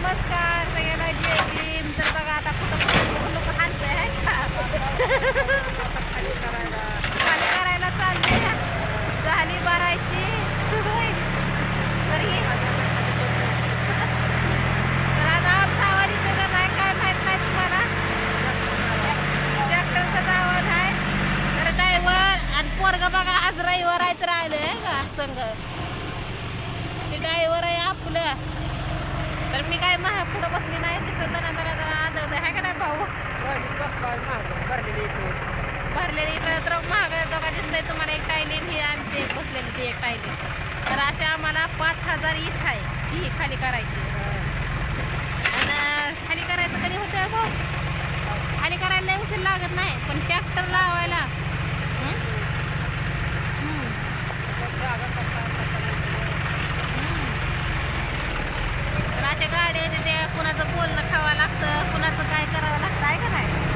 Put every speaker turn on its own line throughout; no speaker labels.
नमस्कार सगळ्यांना जय भीम तर बघा आता कुठं कुठं लोक हाणते आहे का? खाली करायला चालले. झाली भरायची. होय. तर ही तर आता सावारीचं का नाही काय माहीत नाही तुम्हाला. ट्रॅक्टरचा आवाज आहे. तर ड्रायव्हर आणि पोरग बघा आज रविवार आहे तर आलं आहे का संघ ते ड्रायव्हर आहे आपलं. तर मी काय महा पुढं बसली नाही तिथं जरा जरा जरा आदळत आहे का नाही भाऊ? भरलेली इकडं तर महाग दोघा दिसतंय तुम्हाला एक टायलीन ही आमची एक बसलेली ती एक टायलीन तर असे आम्हाला पाच हजार इथ आहे ही खाली करायची. आणि खाली करायचं कधी होतं भाऊ हो? खाली करायला उशीर लागत नाही पण ट्रॅक्टर लावायला. हं? गाड्या आहेत त्या कुणाचं बोलणं खावं लागतं कुणाचं काय करावं लागतं आहे का नाही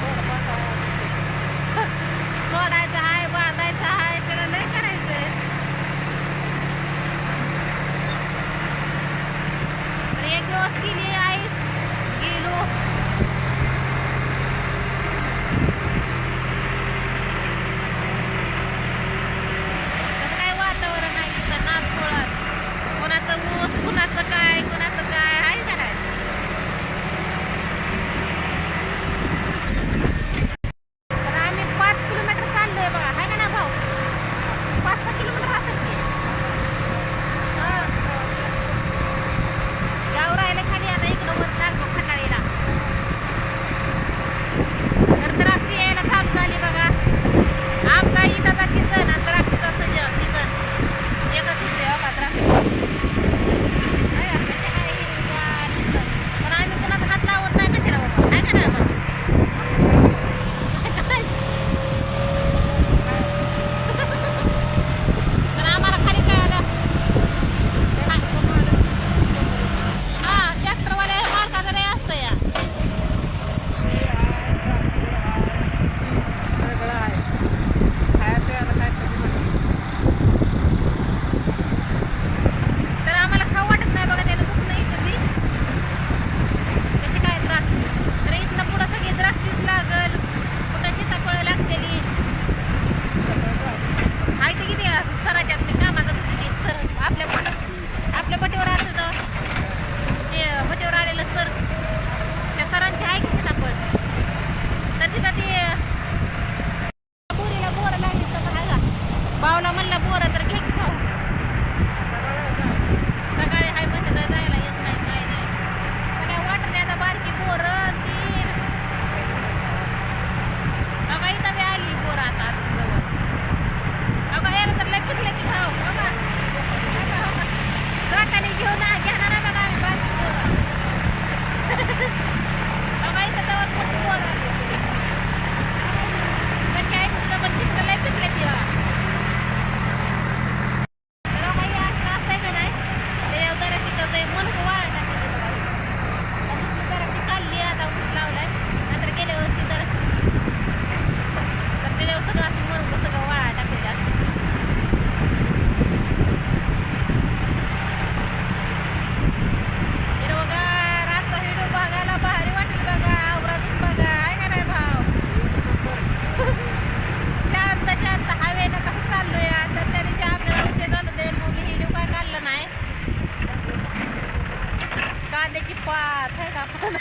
कांद्याची पात आहे का? पण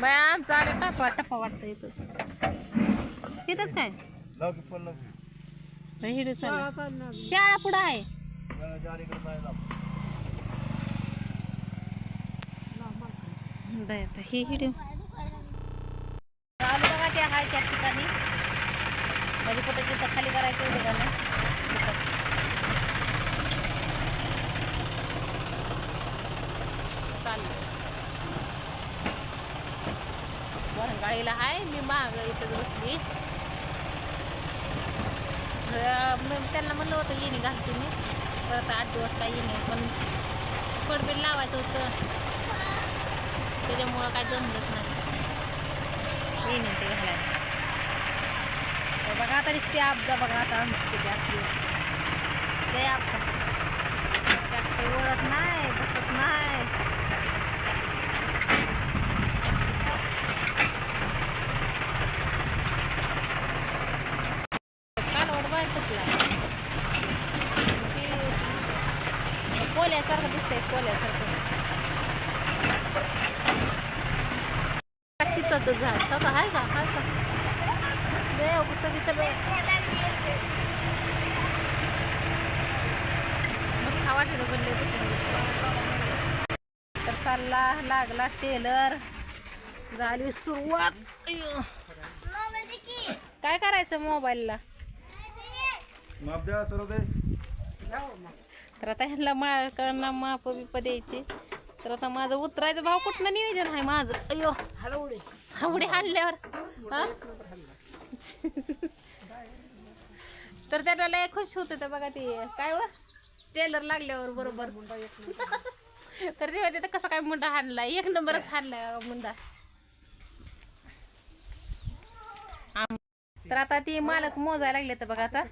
बाय आमचं आलं टपा टपा वाटतं इथं. तिथंच काय? हिडू चालू शाळा पुढं आहे. ही हिडो आलू बघा ते आहे त्या ठिकाणी. म्हणजे कुठे तिथं खाली करायचं होतं का नाही? चाललं वरंगाळीला आहे मी माग इथं बसली. त्यांना म्हणलं होतं येणे घालते मी. परत आठ दिवस काय येणे पण कडबीड लावायचं होतं. त्याच्यामुळं काय जमलंच नाही. येणे ते घालायचं बघा आता दिसते आपदा बघा आता आमची किती असली. लय आपदा ओळख नाही बसत नाही. चिचाचं झाड. हो का हाय का हाय का. देव कसं बी सगळं मस्त खा वाटलं बनले तर चालला लागला टेलर. झाली सुरुवात. काय करायचं मोबाईलला? तर आता ह्यांना माकडना माप बिप द्यायची. तर आता माझं उतरायचं भाव कुठनं नियोजन आहे माझं? अयो हवडी हाणल्यावर. हा? तर त्याला लय खुश होते तर बघा ते. काय व? टेलर लागल्यावर बरोबर. तर ते तिथं कसं काय मुंडा हाणला एक नंबरच हाणलाय मुंडा. तर आता ती मालक मोजायला लागले तर बघा आता.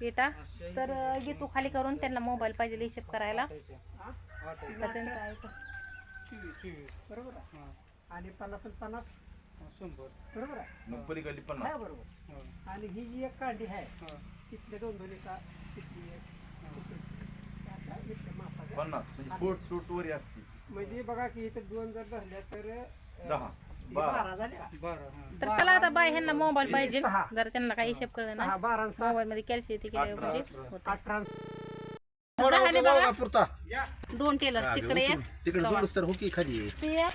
पेटा तर घेतो घे तू खाली करून त्यांना मोबाईल पाहिजे हिशेब करायला.
बरोबर आहे. आणि पन्नास आणि पन्नास? शंभर. बरोबर आहे. आणि ही जी एक कांडी आहे तिथले दोन दोन एका तिथली तिथली.
पन्नास म्हणजे फूट फूट वरी असते.
म्हणजे बघा की इथं दोन जर धरल्या तर अं,
दहा
हे
बारा.
बारा झाल्या
तर चला आता बाय ह्यांना मोबाईल पाहिजे.
सहा.
जर त्यांना काही हिशेब कळलं ना
सहा बारा आणि सहा
मोबाईल मध्ये कॅल्शियम म्हणजे होतं.
अठरा
बघा.
पुरता.
दोन टेलर तिकडे एक.
तिकडे जोडूस तर हो की खाली.
ते एक.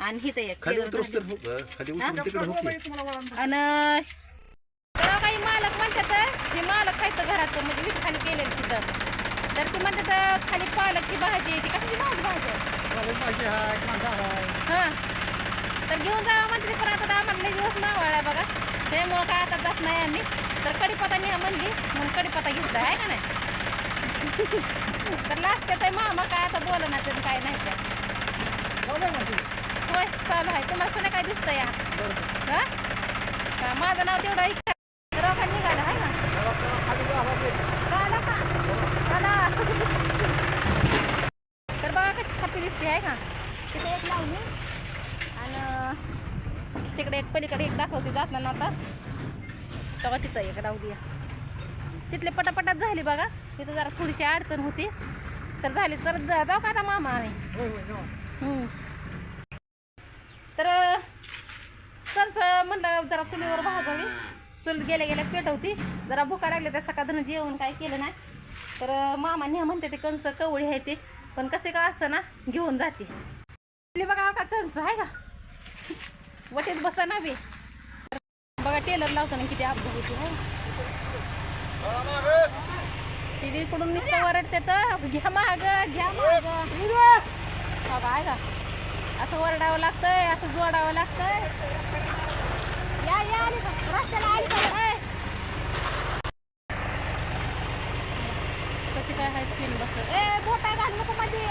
आणि हिथं एक
खाली
टेलर
उतरूस तर हो खाली उतरून तिकडे हो की
आणि तेव्हा काही मालक म्हणतात हे मालक खायचं घरात म्हणजे वीट खाली केलेलं तिथं. तर ते म्हणतात खाली पालकची भाजी आहे ती. कशाची भाजी भाजी? आहे? हां. तर घेऊन जावं म्हणते ते, पण आता तर आम्हाला लई दिवस मावळा बघा. त्यामुळं काय आता जात नाही आम्ही. तर कडीपत्ता न्या म्हणली म्हणून कडीपत्ता घेतला आहे का नाही? तर लास्ट आहे मामा काय आता बोला ना त्याचं काय नाही त्या होय चालू आहे. तुम्हाला सगळं काय दिसतं या हा? का माझं नाव तेवढं ऐका. दवाखान निघालं आहे ना. तर बघा कशी दिसते आहे का? तिथे एक लावली. आणि तिकडे एक पलीकडे एक दाखवते जात ना आता. तेव्हा तिथं एक लावली तिथले पटापटात झाली बघा. तिथं जरा थोडीशी अडचण होती. तर झाली तर जाऊ का आता मामा आम्ही. तर सरस म्हणलं जरा चुलीवर भाजावी. चूल गेल्या गेल्या पेटवती. जरा भुका लागल्या त्या सकाळ जेवण काय केलं नाही. तर मामा न्या म्हणते ते कंस कवळी आहे ते. पण कसे का असं ना घेऊन जाते. बघा का कंस आहे का? वटेत बसा ना बी. बघा टेलर लावताना किती अपघात होती हो तिथे इकडून नुसतं वरडते तर. घ्या माग घ्या माग. बघा आहे का असं वरडावं लागतंय असं जोडावं लागतंय. या या आली का रस्त्याला आली का? कशी काय हाय पिन बस? ए बोटा घाल नको मध्ये.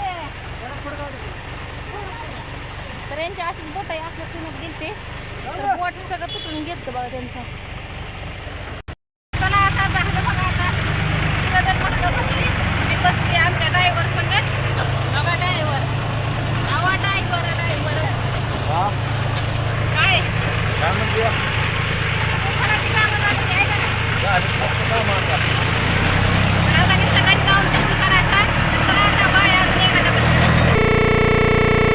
तर यांच्या अशीच बोटाई आपल्या पिण्यात गेलते. तर बोट सगळं तुटून घेतलं बघा त्यांचं.